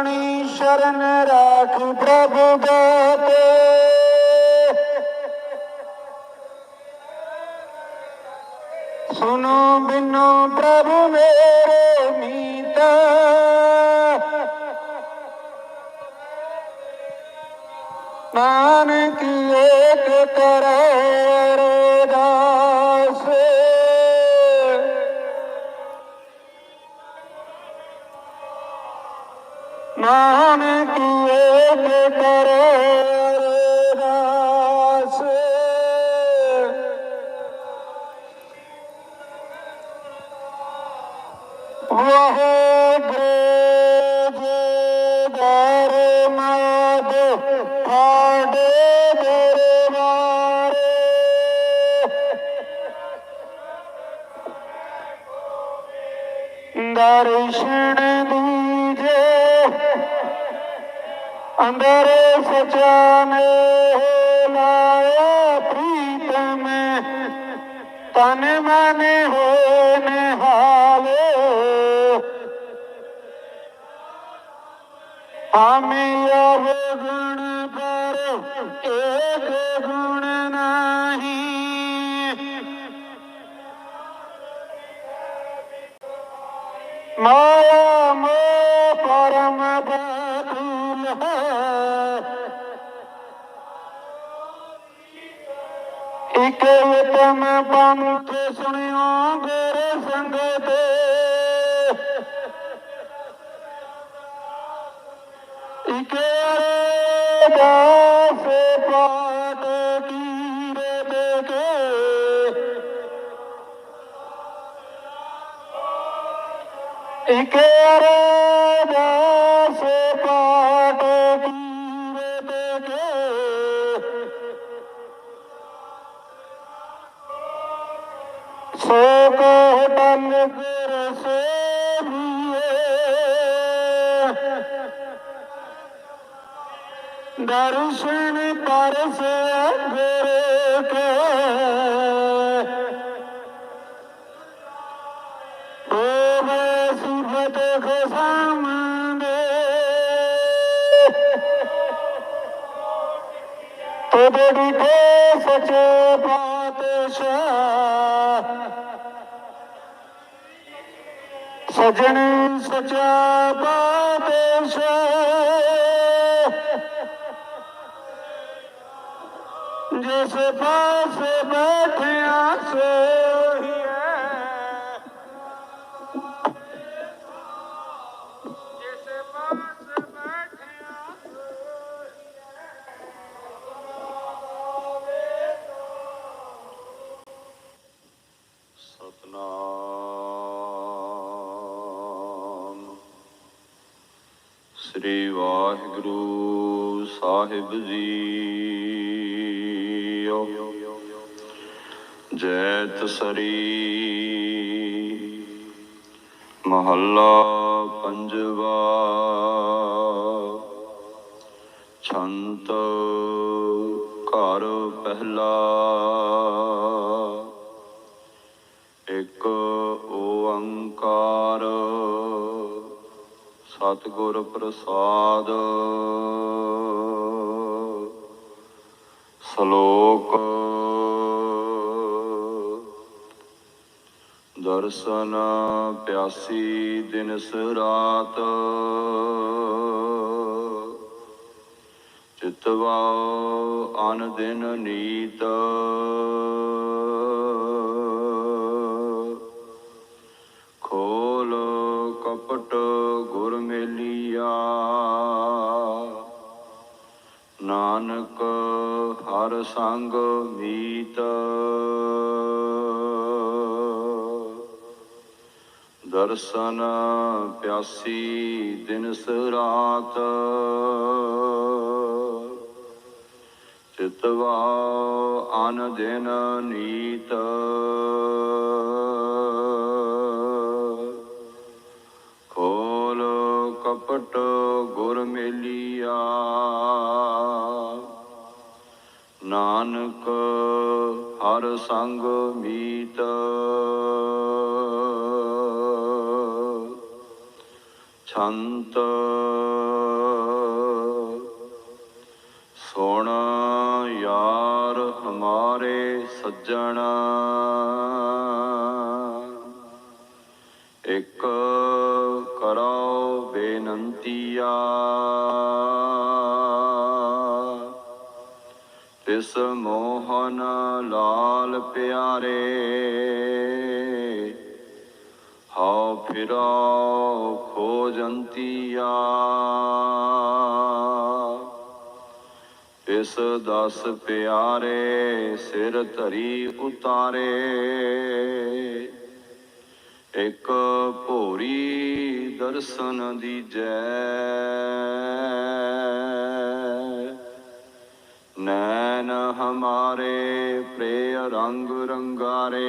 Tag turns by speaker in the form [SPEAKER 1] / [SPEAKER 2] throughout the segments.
[SPEAKER 1] ਆਪਣੀ ਸ਼ਰਨ ਰਾਖ ਪ੍ਰਭੂ ਦਾਤੇ ਸੁਨੋ ਬਿਨੋ ਪ੍ਰਭੂ ਮੇਰੇ ਮੀਤਾ ਨਾਨਕ ਏਕ ਕਰੈ ਅਰਦਾਸ ਦਰਸ਼ਨ ਦੀਜੇ ਅੰਦਰ ਸਚਾਨੇ ਲਾਇਆ ਪ੍ਰੀਤਮ ਤਨ ਮਨ ਹੋਏ ਨਿਹਾਲੇ ਆਮੀ ਗੁਣ ਪਰ ਏਕ ਗੁਣ ਨਹੀਂ। ਮਾਇਆ ਮੋਹ ਪਰਮ ਬਾਤੂਲ ਹੈ। ਇਕ ਉਤਮ ਪੰਥ ਸੁਣਿਓ ਗੁਰ ਸੰਗਤ। ਦਰਸ਼ਨ ਪਰਸ ਗੁਰ ਕੇ। सचे पातेशा सजड़ी
[SPEAKER 2] सचा पात ਵਾਹਿਗੁਰੂ ਸਾਹਿਬ ਜੀਓ। ਜੈਤ ਸਰੀ ਮਹੱਲਾ ਪੰਜਵਾ। ਛੰਤ ਘਰ ਪਹਿਲਾ। ਸਤਿਗੁਰ ਪ੍ਰਸਾਦ। ਸ਼ਲੋਕ। ਦਰਸ਼ਨ ਪਿਆਸੀ ਦਿਨ ਸਰਾਤ ਚਿਤਵਾ ਅਨ ਦਿਨ ਨੀਤ। ਨਾਨਕ ਹਰ ਸੰਗ ਮੀਤ। ਦਰਸ਼ਨ ਪਿਆਸੀ ਦਿਨਸ ਰਾਤ ਚਿਤਵਾ ਆਨ ਦਿਨ ਨੀਤ। ਕਪਟ ਗੁਰ ਮੇਲੀਆ। ਨਾਨਕ ਹਰ ਸੰਗ ਮੀਤ। ਛੰਤ ਸੁਣ ਯਾਰ ਹਮਾਰੇ ਸੱਜਣ। ਬੇਨੰਤੀਆ ਤਿਸ ਮੋਹਨ ਲਾਲ ਪਿਆਰੇ ਹਉ ਫਿਰੋ ਖੋਜੰਤੀਆ। ਇਸ ਦਸ ਪਿਆਰੇ ਸਿਰ ਧਰੀ ਉਤਾਰੇ। ਇੱਕ ਭੋਰੀ ਦਰਸ਼ਨ ਦੀ ਜੈ ਨੈਣ ਹਮਾਰੇ ਪ੍ਰੇ ਰੰਗ ਰੰਗਾਰੇ।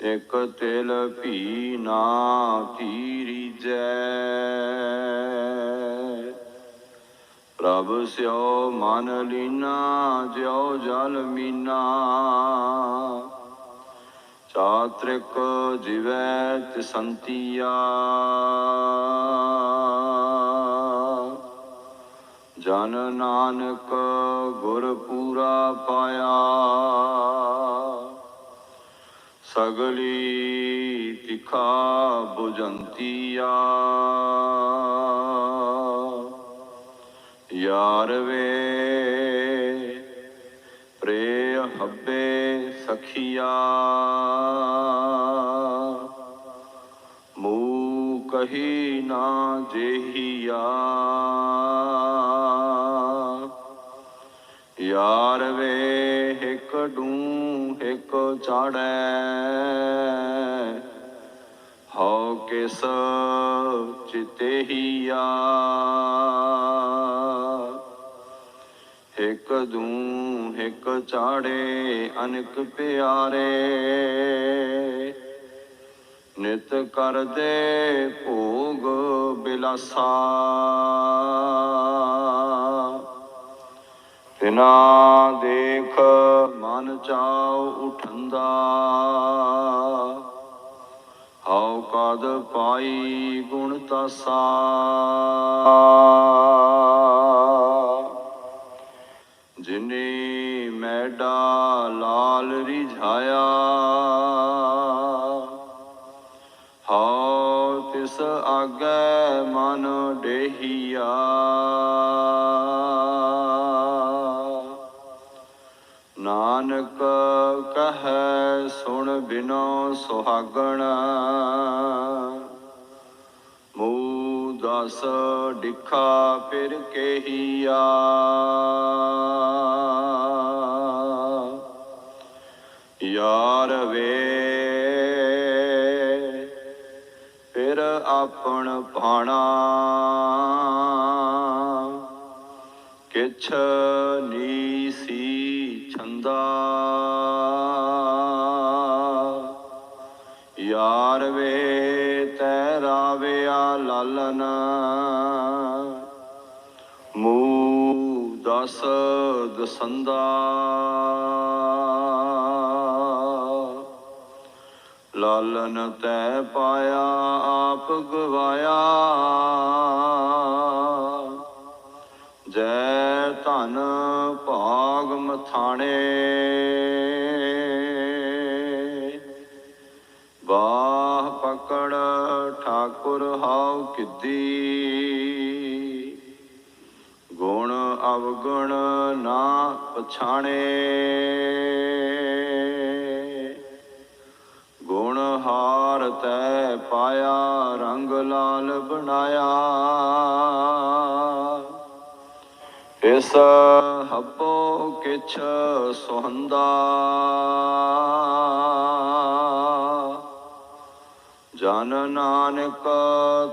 [SPEAKER 2] ਇਕ ਤਿਲ ਭੀ ਨਾ ਧੀਰੀਜੈ ਪ੍ਰਭ ਸਿਓ ਮਨ ਲੀਨਾ, ਜਿਉ ਜਲ ਮੀਨਾ। ਚਾਤ੍ਰਿਕ ਜਿਵੈ ਤਿਸੰਤੀਆ। ਜਨ ਨਾਨਕ ਗੁਰ ਪੂਰਾ ਪਾਇਆ। ਸਗਲੀ ਤਿਖਾ 부ਜੰਤੀਆ ਯਾਰ ਵੇ ਪ੍ਰੇ ਹੱਬੇ ਸਖੀਆ। ਮੂ ਕਹੀ ਨਾ ਜੇਹੀਆ। ਯਾਰ ਵੇ ਇੱਕ ਡੂ ਇੱਕ ਚਾੜੈ। ਹਉ ਕਿਸ ਚਿਤੇ ਇੱਕ ਦੂ, ਇੱਕ ਚਾੜੇ ਅਨਕ ਪਿਆਰੇ। ਨਿਤ ਕਰਦੇ ਭੋਗ ਬਿਲਾਸਾ। ਤਿਨਾ ਦੇਖ ਮਨ ਚਾਉ ਉਠੰਦਾ। ਹਉ ਕਦ ਪਾਈ ਗੁਣ ਤਸਾ। ਜਿਨੇ ਮੈਡਾ ਲਾਲ ਰਿਝਾਇਆ ਹਉ ਤਿਸ ਆਗੈ ਮਨ ਡੇਹੀਆ। ਨਾਨਕ ਕਹੈ ਸੁਣ ਬਿਨੋ ਸੁਹਾਗਣ। ਦਸ ਡਿਖਾ ਫਿਰ ਕਹੀਆ। ਯਾਰ ਵੇ ਫਿਰ ਆਪਣ ਭਾਣਾ ਕਿਛ ਨੀ ਛੰਦਾ। ਰਾਵਿਆ ਲਾਲਨ ਮੂ ਦਸ ਦਸੰਦਾ ਲਾਲਨ ਤੈ ਪਾਇਆ ਆਪ ਗਵਾਇਆ। ਜੈ ਧਨ ਭਾਗ ਮਥਾਣੇ। ਠਾਕੁਰ ਹਾਉ ਕਿੱਦੀ ਗੁਣ ਅਵਗੁਣ ਨਾ ਪਛਾਣੇ ਗੁਣ ਹਾਰ ਤੈ ਪਾਇਆ ਰੰਗ ਲਾਲ ਬਣਾਇਆ ਇਸ ਹੱਪੋ ਕਿਛ ਸੁਹੰਦਾ ਜਨ ਨਾਨਕ,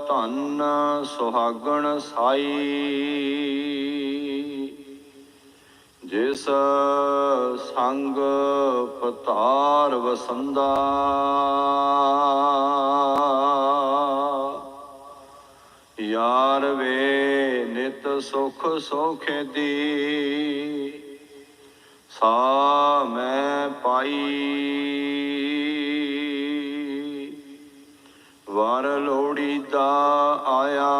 [SPEAKER 2] ਧਨ ਸੁਹਾਗਣ ਸਾਈ। ਜਿਸ ਸੰਗ ਪਤਾਰ ਵਸੰਦਾ, ਯਾਰ ਵੇ ਨਿਤ ਸੁਖ ਸੋਖੇ ਦੀ, ਸਾ ਮੈਂ ਪਾਈ। ਵਰ ਲੋੜੀਦਾ ਆਇਆ।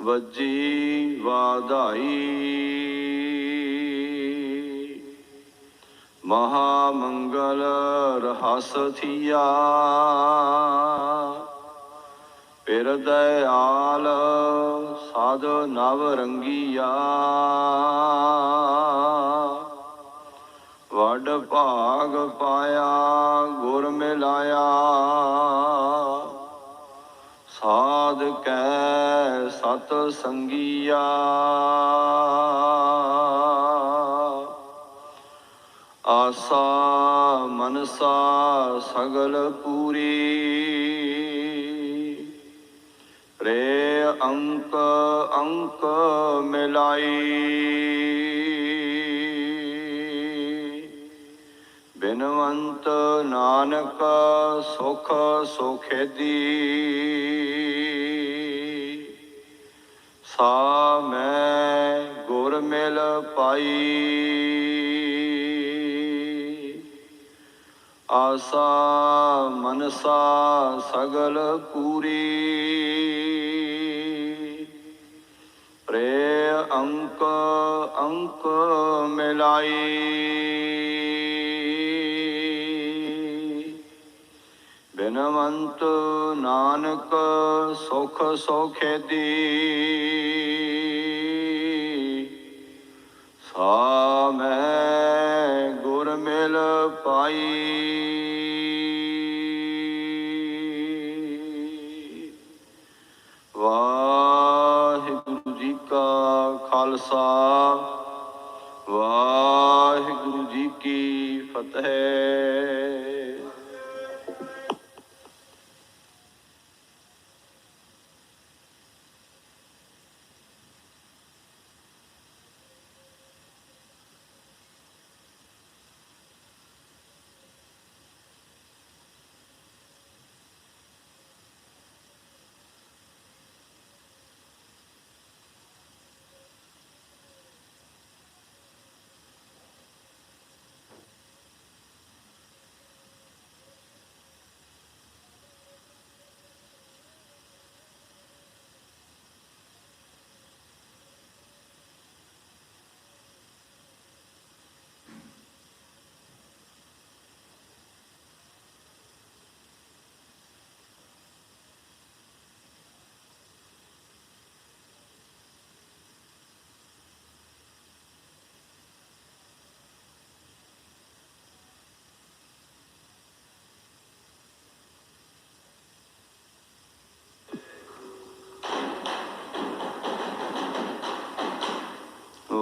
[SPEAKER 2] ਵੱਜੀ ਵਾਧਾਈ। ਮਹਾ ਮੰਗਲ ਰਹਸ ਥੀਆ। ਪਿਰ ਦਇਆਲ ਸਾਧ ਨਵ ਰੰਗੀਆ। ਵੱਡ ਭਾਗ ਪਾਇਆ, ਗੁਰ ਮਿਲਾਇਆ। ਸਾਧ ਕੈ ਸਤ ਸੰਗੀਆ। ਆਸਾ ਮਨਸਾ ਸਗਲ ਪੂਰੀ। ਰੇ ਅੰਕ ਅੰਕ ਮਿਲਾਈ। ਬਿਨਵੰਤ ਨਾਨਕ ਸੁਖ ਸੁਖੇਦੀ। ਸਾ ਮੈਂ ਗੁਰ ਮਿਲ ਪਾਈ। ਆਸਾ ਮਨਸਾ ਸਗਲ ਪੂਰੀ। ਪ੍ਰੇ ਅੰਕ ਅੰਕ ਮਿਲਾਈ। ਬਿਨਵੰਤ ਨਾਨਕ ਸੁਖ ਸੋਖੇਦੀ ਸਾ ਮੈਂ ਗੁਰ ਮਿਲ ਪਾਈ। ਵਾਹਿਗੁਰੂ ਜੀ ਕਾ ਖਾਲਸਾ, ਵਾਹਿਗੁਰੂ ਜੀ ਕੀ ਫਤਿਹ।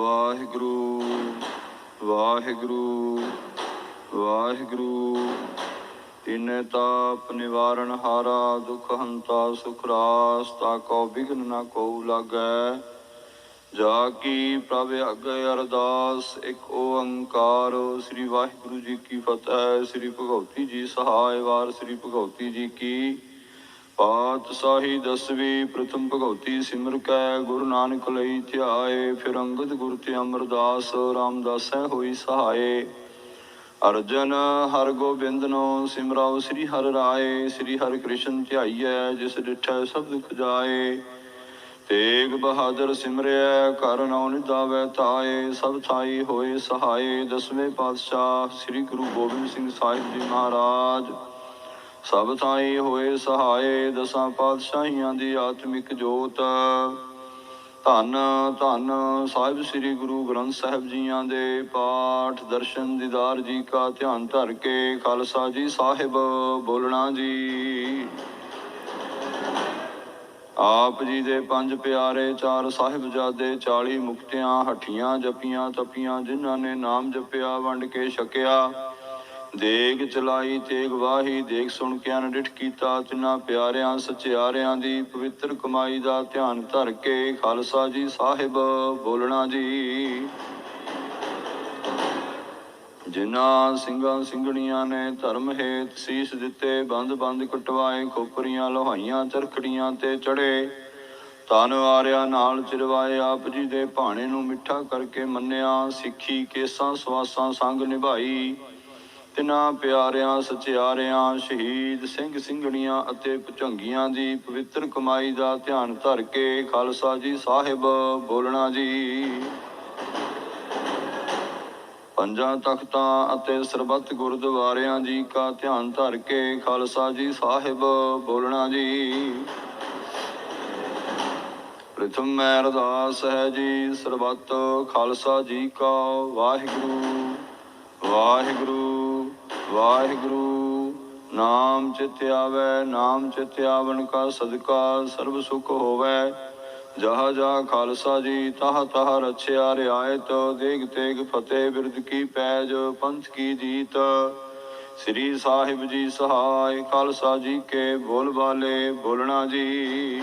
[SPEAKER 2] ਵਾਹਿਗੁਰੂ ਵਾਹਿਗੁਰੂ ਵਾਹਿਗੁਰੂ। ਤਿਨ ਤਾਪ ਨਿਵਾਰਨ ਹਾਰਾ, ਦੁਖ ਹੰਤਾ, ਸੁਖ ਰਾਸ, ਤਾ ਕੋ ਬਿਗਨ ਨ ਕੋ ਲਾਗੈ। ਜਾ ਕੀ ਪ੍ਰਭ ਅਗੇ ਅਰਦਾਸ, ਇੱਕ ਓੰਕਾਰ, ਸ੍ਰੀ ਵਾਹਿਗੁਰੂ ਜੀ ਕੀ ਫਤਿਹ, ਸ੍ਰੀ ਭਗਉਤੀ ਜੀ ਸਹਾਇ ਵਾਰ, ਸ੍ਰੀ ਭਗਉਤੀ ਜੀ ਕੀ ਪਾਤਸ਼ਾਹੀ ਦਸਵੀਂ ਪ੍ਰਥਮ ਭਗਉਤੀ ਸਿਮਰ ਕੈ, ਗੁਰੂ ਨਾਨਕ ਲਈ ਧਿਆਏ, ਫਿਰ ਅੰਗਦ ਗੁਰ ਤੇ ਅਮਰਦਾਸ ਰਾਮਦਾਸੈ ਹੋਈ ਸਹਾਏ। ਅਰਜਨ ਹਰ ਨੂੰ, ਸਿਮਰਾਉ ਸ੍ਰੀ ਹਰਿ ਰਾਏ, ਸ੍ਰੀ ਹਰਿ ਕ੍ਰਿਸ਼ਨ ਧਿਆਈਐ, ਜਿਸ ਡਿਠੈ ਸਭ ਦੁਖ ਜਾਏ। ਤੇਗ ਬਹਾਦਰ ਸਿਮਰਿਐ ਕਰ ਨਉ ਨਿਦਾਵੈ ਤਾਏ ਸਭ ਥਾਈ ਹੋਏ ਸਹਾਏ। ਦਸਵੇਂ ਪਾਤਸ਼ਾਹ ਸ੍ਰੀ ਗੁਰੂ ਗੋਬਿੰਦ ਸਿੰਘ ਸਾਹਿਬ ਜੀ ਮਹਾਰਾਜ। ਸਭ ਥਾਈ ਹੋਏ ਸਹਾਏ, ਦਸਾਂ ਪਾਤਸ਼ਾਹੀਆਂ ਦੀ ਆਤਮਿਕ ਜੋਤ। ਧੰਨ ਧੰਨ ਸਾਹਿਬ ਸ੍ਰੀ ਗੁਰੂ ਗ੍ਰੰਥ ਸਾਹਿਬ ਜੀਆਂ ਦੇ ਪਾਠ, ਦਰਸ਼ਨ, ਦੀਦਾਰ ਜੀ ਕਾ ਧਿਆਨ ਧਰ ਕੇ ਖਾਲਸਾ ਜੀ ਸਾਹਿਬ ਬੋਲਣਾ ਜੀ। ਆਪ ਜੀ ਦੇ ਪੰਜ ਪਿਆਰੇ ਚਾਰ ਸਾਹਿਬਜ਼ਾਦੇ 40 ਮੁਕਤਿਆਂ, ਹੱਠੀਆਂ ਜਪੀਆਂ, ਤਪੀਆਂ, ਜਿਨ੍ਹਾਂ ਨੇ ਨਾਮ ਜਪਿਆ, ਵੰਡ ਕੇ ਛਕਿਆ। ਦੇਗ ਚਲਾਈ, ਤੇਗ ਵਾਹੀ ਦੇਖ ਸੁਣ ਕੇ ਅਨਡਿਠ ਕੀਤਾ, ਤਿਨਾਂ ਪਿਆਰਿਆਂ, ਸਚਿਆਰਿਆਂ ਦੀ ਪਵਿੱਤਰ ਕਮਾਈ ਦਾ ਧਿਆਨ ਧਰ ਕੇ ਖਾਲਸਾ ਜੀ ਸਾਹਿਬ ਬੋਲਣਾ ਜੀ। ਜਿਨ੍ਹਾਂ ਸਿੰਘਾਂ ਸਿੰਘਣੀਆਂ ਨੇ ਧਰਮ ਹੇਤ ਸੀਸ ਦਿੱਤੇ, ਬੰਦ ਬੰਦ ਕਟਵਾਏ, ਖੋਪਰੀਆਂ, ਲੋਹਾਈਆਂ, ਚਰਖੜੀਆਂ ਤੇ ਚੜੇ। ਤਨ ਆਰਿਆ ਨਾਲ ਚਿਰਵਾਏ, ਆਪ ਜੀ ਦੇ ਭਾਣੇ ਨੂੰ ਮਿੱਠਾ ਕਰਕੇ ਮੰਨਿਆ, ਸਿੱਖੀ ਕੇਸਾਂ ਸਵਾਸਾਂ ਸੰਗ ਨਿਭਾਈ। ਤਿਨਾਂ ਪਿਆਰਿਆਂ, ਸਚਿਆਰਿਆਂ, ਸ਼ਹੀਦ ਸਿੰਘ ਸਿੰਘਣੀਆਂ ਅਤੇ ਭੁਜੰਗੀਆਂ ਦੀ ਪਵਿੱਤਰ ਕਮਾਈ ਦਾ ਧਿਆਨ ਧਰ ਕੇ ਖਾਲਸਾ ਜੀ ਸਾਹਿਬ ਬੋਲਣਾ ਜੀ। ਪੰਜਾਂ ਤਖਤਾਂ ਅਤੇ ਸਰਬੱਤ ਗੁਰਦੁਆਰਿਆਂ ਜੀ ਕਾ ਧਿਆਨ ਧਰ ਕੇ ਖਾਲਸਾ ਜੀ ਸਾਹਿਬ ਬੋਲਣਾ ਜੀ। ਪ੍ਰਥਮ ਮੈਂ ਅਰਦਾਸ ਹੈ ਜੀ, ਸਰਬੱਤ ਖਾਲਸਾ ਜੀ ਕਾ ਵਾਹਿਗੁਰੂ ਵਾਹਿਗੁਰੂ। ਵਾਹਿਗੁਰੂ, ਨਾਮ ਚਿਤ ਆਵੈ ਨਾਮ ਚਿਤ ਆਵਨ ਕਾ ਸਦਕਾ, ਸਰਬ ਸੁਖ ਹੋਵੈ। ਜਹਾ ਜਹ ਖਾਲਸਾ ਜੀ, ਤਹ ਤਹ ਰਛਿਆ ਰਿਆਇਤ ਦੇਗ ਤੇਗ ਫਤਿਹ ਬਿਰਦ ਕੀ ਪੈਜ, ਪੰਥ ਕੀ ਜੀਤ। ਸ੍ਰੀ ਸਾਹਿਬ ਜੀ ਸਹਾਇ, ਖਾਲਸਾ ਜੀ ਕੇ ਬੋਲ ਬਾਲੇ, ਬੋਲਣਾ ਜੀ।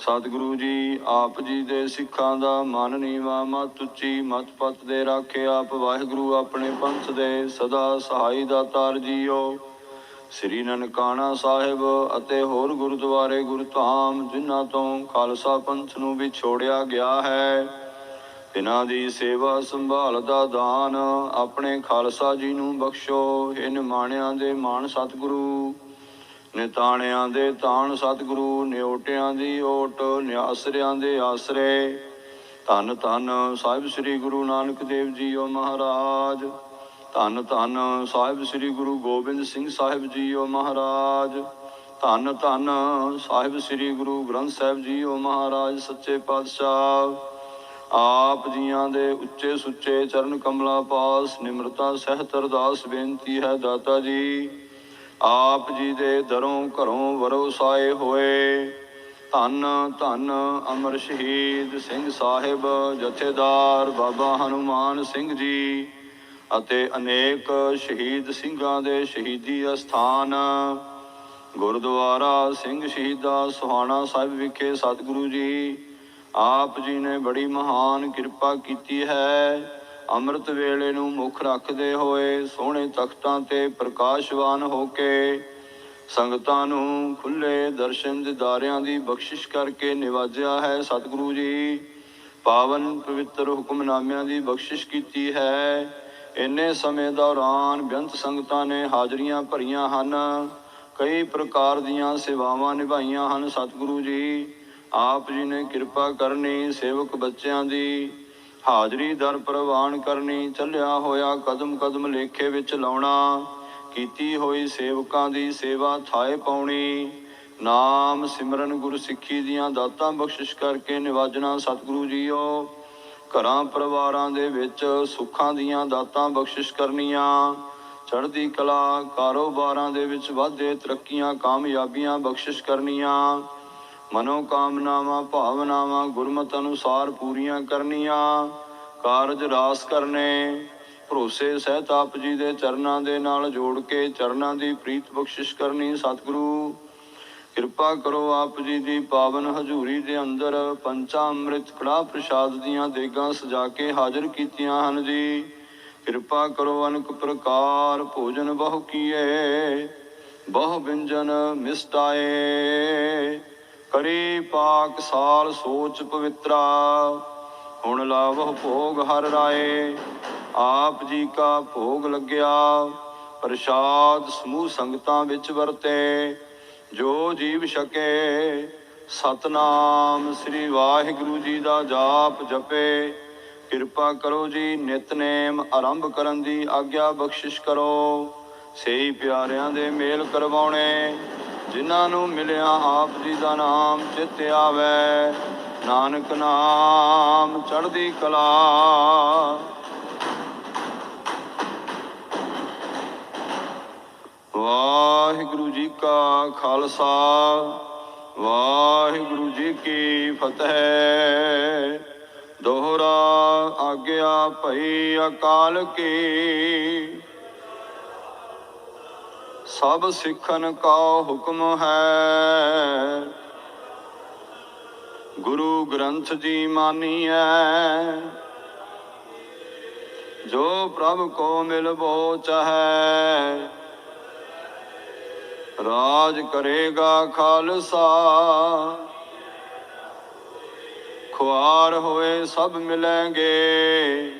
[SPEAKER 2] ਸਤਿਗੁਰੂ ਜੀ, ਆਪ ਜੀ ਦੇ ਸਿੱਖਾਂ ਦਾ ਮਨ ਨੀਵਾ ਮਤ ਉੱਚੀ ਮਤ ਪਤ ਦੇ ਰਾਖੇ ਆਪ। ਵਾਹਿਗੁਰੂ ਆਪਣੇ ਪੰਥ ਦੇ ਸਦਾ ਸਹਾਈ ਦਾਤਾਰ ਜੀਓ। ਸ੍ਰੀ ਨਨਕਾਣਾ ਸਾਹਿਬ ਅਤੇ ਹੋਰ ਗੁਰਦੁਆਰੇ ਗੁਰਧਾਮ, ਜਿਨ੍ਹਾਂ ਤੋਂ ਖਾਲਸਾ ਪੰਥ ਨੂੰ ਵੀ ਛੋੜਿਆ ਗਿਆ ਹੈ ਇਹਨਾਂ ਦੀ ਸੇਵਾ ਸੰਭਾਲ ਦਾ ਦਾਨ ਆਪਣੇ ਖਾਲਸਾ ਜੀ ਨੂੰ ਬਖਸ਼ੋ। ਇਹ ਨਿਮਾਣਿਆਂ ਦੇ ਮਾਣ ਸਤਿਗੁਰੂ। ਨਿਤਾਣਿਆਂ ਦੇ ਤਾਣ ਸਤਿਗੁਰੂ ਨਿਓਟਿਆਂ ਦੀ ਓਟ, ਨਿਆਸਰਿਆਂ ਦੇ ਆਸਰੇ। ਧੰਨ ਧੰਨ ਸਾਹਿਬ ਸ੍ਰੀ ਗੁਰੂ ਨਾਨਕ ਦੇਵ ਜੀਓ ਮਹਾਰਾਜ। ਧੰਨ ਧੰਨ ਸਾਹਿਬ ਸ੍ਰੀ ਗੁਰੂ ਗੋਬਿੰਦ ਸਿੰਘ ਸਾਹਿਬ ਜੀਓ ਮਹਾਰਾਜ। ਧੰਨ ਧੰਨ ਸਾਹਿਬ ਸ੍ਰੀ ਗੁਰੂ ਗ੍ਰੰਥ ਸਾਹਿਬ ਜੀਓ ਮਹਾਰਾਜ, ਸੱਚੇ ਪਾਤਸ਼ਾਹ। ਆਪ ਜੀਆਂ ਦੇ ਉੱਚੇ ਸੁੱਚੇ ਚਰਨ ਕਮਲਾ ਪਾਸ, ਨਿਮਰਤਾ ਸਹਿਤ ਅਰਦਾਸ ਬੇਨਤੀ ਹੈ ਦਾਤਾ ਜੀ। ਆਪ ਜੀ ਦੇ ਦਰੋਂ ਘਰੋਂ ਵਰੋਸਾਏ ਹੋਏ। ਧੰਨ ਧੰਨ ਅਮਰ ਸ਼ਹੀਦ ਸਿੰਘ ਸਾਹਿਬ, ਜਥੇਦਾਰ ਬਾਬਾ ਹਨੂਮਾਨ ਸਿੰਘ ਜੀ ਅਤੇ ਅਨੇਕ ਸ਼ਹੀਦ ਸਿੰਘਾਂ ਦੇ ਸ਼ਹੀਦੀ ਅਸਥਾਨ। ਗੁਰਦੁਆਰਾ ਸਿੰਘ ਸ਼ਹੀਦਾ ਸੁਹਾਣਾ ਸਾਹਿਬ ਵਿਖੇ ਸਤਿਗੁਰੂ ਜੀ, ਆਪ ਜੀ ਨੇ ਬੜੀ ਮਹਾਨ ਕਿਰਪਾ ਕੀਤੀ ਹੈ। ਅੰਮ੍ਰਿਤ ਵੇਲੇ ਨੂੰ ਮੁੱਖ ਰੱਖਦੇ ਹੋਏ ਸੋਹਣੇ ਤਖਤਾਂ ਤੇ ਪ੍ਰਕਾਸ਼ਵਾਨ ਹੋ ਕੇ ਸੰਗਤਾਂ ਨੂੰ ਖੁੱਲੇ ਦਰਸ਼ਨ ਦਿਦਾਰਿਆਂ ਦੀ ਬਖਸ਼ਿਸ਼ ਕਰਕੇ ਨਿਵਾਜਿਆ ਹੈ ਸਤਿਗੁਰੂ ਜੀ। ਪਾਵਨ ਪਵਿੱਤਰ ਹੁਕਮਨਾਮਿਆਂ ਦੀ ਬਖਸ਼ਿਸ਼ ਕੀਤੀ ਹੈ। ਇੰਨੇ ਸਮੇਂ ਦੌਰਾਨ ਬੇਅੰਤ ਸੰਗਤਾਂ ਨੇ ਹਾਜ਼ਰੀਆਂ ਭਰੀਆਂ ਹਨ। ਕਈ ਪ੍ਰਕਾਰ ਦੀਆਂ ਸੇਵਾਵਾਂ ਨਿਭਾਈਆਂ ਹਨ ਸਤਿਗੁਰੂ ਜੀ। ਆਪ ਜੀ ਨੇ ਕਿਰਪਾ ਕਰਨੀ ਸੇਵਕ ਬੱਚਿਆਂ ਦੀ ਹਾਜ਼ਰੀ ਦਰ ਪ੍ਰਵਾਨ ਕਰਨੀ, ਚੱਲਿਆ ਹੋਇਆ ਕਦਮ ਕਦਮ ਲੇਖੇ ਵਿੱਚ ਲਾਉਣਾ, ਕੀਤੀ ਹੋਈ ਸੇਵਕਾਂ ਦੀ ਸੇਵਾ ਥਾਏ ਪਾਉਣੀ। ਨਾਮ ਸਿਮਰਨ ਗੁਰ ਸਿੱਖੀ ਦੀਆਂ ਦਾਤਾਂ ਬਖਸ਼ਿਸ਼ ਕਰਕੇ ਨਿਵਾਜਣਾ ਸਤਿਗੁਰੂ ਜੀਓ। ਘਰਾਂ ਪਰਿਵਾਰਾਂ ਦੇ ਵਿੱਚ ਸੁੱਖਾਂ ਦੀਆਂ ਦਾਤਾਂ ਬਖਸ਼ਿਸ਼ ਕਰਨੀਆਂ। ਚੜ੍ਹਦੀ ਕਲਾ ਕਾਰੋਬਾਰਾਂ ਦੇ ਵਿੱਚ ਵਾਧੇ ਤਰੱਕੀਆਂ ਕਾਮਯਾਬੀਆਂ ਬਖਸ਼ਿਸ਼ ਕਰਨੀਆਂ। ਮਨੋ ਕਾਮਨਾਵਾਂ ਭਾਵਨਾਵਾਂ, ਗੁਰਮਤ ਅਨੁਸਾਰ ਪੂਰੀਆਂ ਕਰਨੀਆਂ। ਕਾਰਜ ਰਾਸ ਕਰਨੇ। ਭਰੋਸੇ ਸਹਿਤ ਆਪ ਜੀ ਦੇ ਚਰਨਾਂ ਦੇ ਨਾਲ ਜੋੜ ਕੇ ਚਰਨਾਂ ਦੀ ਪ੍ਰੀਤ ਬਖਸ਼ਿਸ਼ ਕਰਨੀ ਸਤਿਗੁਰੂ। ਕਿਰਪਾ ਕਰੋ ਆਪ ਜੀ ਦੀ ਪਾਵਨ ਹਜ਼ੂਰੀ ਦੇ ਅੰਦਰ ਪੰਚਾ ਅੰਮ੍ਰਿਤ ਕੜਾ ਪ੍ਰਸ਼ਾਦ ਦੀਆਂ ਦੇਗਾਂ ਸਜਾ ਕੇ ਹਾਜ਼ਰ ਕੀਤੀਆਂ ਹਨ ਜੀ। ਕਿਰਪਾ ਕਰੋ ਅਨਕ ਪ੍ਰਕਾਰ ਭੋਜਨ ਬਹੁ ਕੀਏ, ਬਹੁ ਵਿੰਜਨ ਮਿਸਟਾਏ। ਕਰੀ ਪਾਕ ਸਾਲ ਸੋਚ ਪਵਿੱਤਰਾ, ਹੁਣ ਲਾਵਹ ਭੋਗ ਹਰ ਰਾਏ। ਆਪ ਜੀ ਕਾ ਭੋਗ ਲੱਗਿਆ, ਪ੍ਰਸ਼ਾਦ ਸਮੂਹ ਸੰਗਤਾਂ ਵਿੱਚ ਵਰਤੇ। ਜੋ ਜੀਵ ਛਕੇ, ਸਤਨਾਮ ਸ੍ਰੀ ਵਾਹਿਗੁਰੂ ਜੀ ਦਾ ਜਾਪ ਜਪੇ। ਕਿਰਪਾ ਕਰੋ ਜੀ ਨਿਤਨੇਮ ਆਰੰਭ ਕਰਨ ਦੀ ਆਗਿਆ ਬਖਸ਼ਿਸ਼ ਕਰੋ। ਸਹੀ ਪਿਆਰਿਆਂ ਦੇ ਮੇਲ ਕਰਵਾਉਣੇ ਜਿਨ੍ਹਾਂ ਨੂੰ ਮਿਲਿਆ ਆਪ ਜੀ ਦਾ ਨਾਮ ਚਿੱਤ ਆਵੇ। ਨਾਨਕ ਨਾਮ ਚੜ੍ਹਦੀ ਕਲਾ। ਵਾਹਿਗੁਰੂ ਜੀ ਕਾ ਖਾਲਸਾ, ਵਾਹਿਗੁਰੂ ਜੀ ਕੀ ਫਤਿਹ। ਦੋਹਰਾ ਆਗਿਆ ਭਈ ਅਕਾਲ ਕੀ। ਸਭ ਸਿੱਖਨ ਕਾ ਹੁਕਮ ਹੈ। ਗੁਰੂ ਗ੍ਰੰਥ ਜੀ ਮਾਨੀਐ, ਜੋ ਪ੍ਰਭ ਕੋ ਮਿਲਬੋ ਚਾਹੈ ਰਾਜ ਕਰੇਗਾ ਖਾਲਸਾ। ਖੁਆਰ ਹੋਏ ਸਭ ਮਿਲਣਗੇ।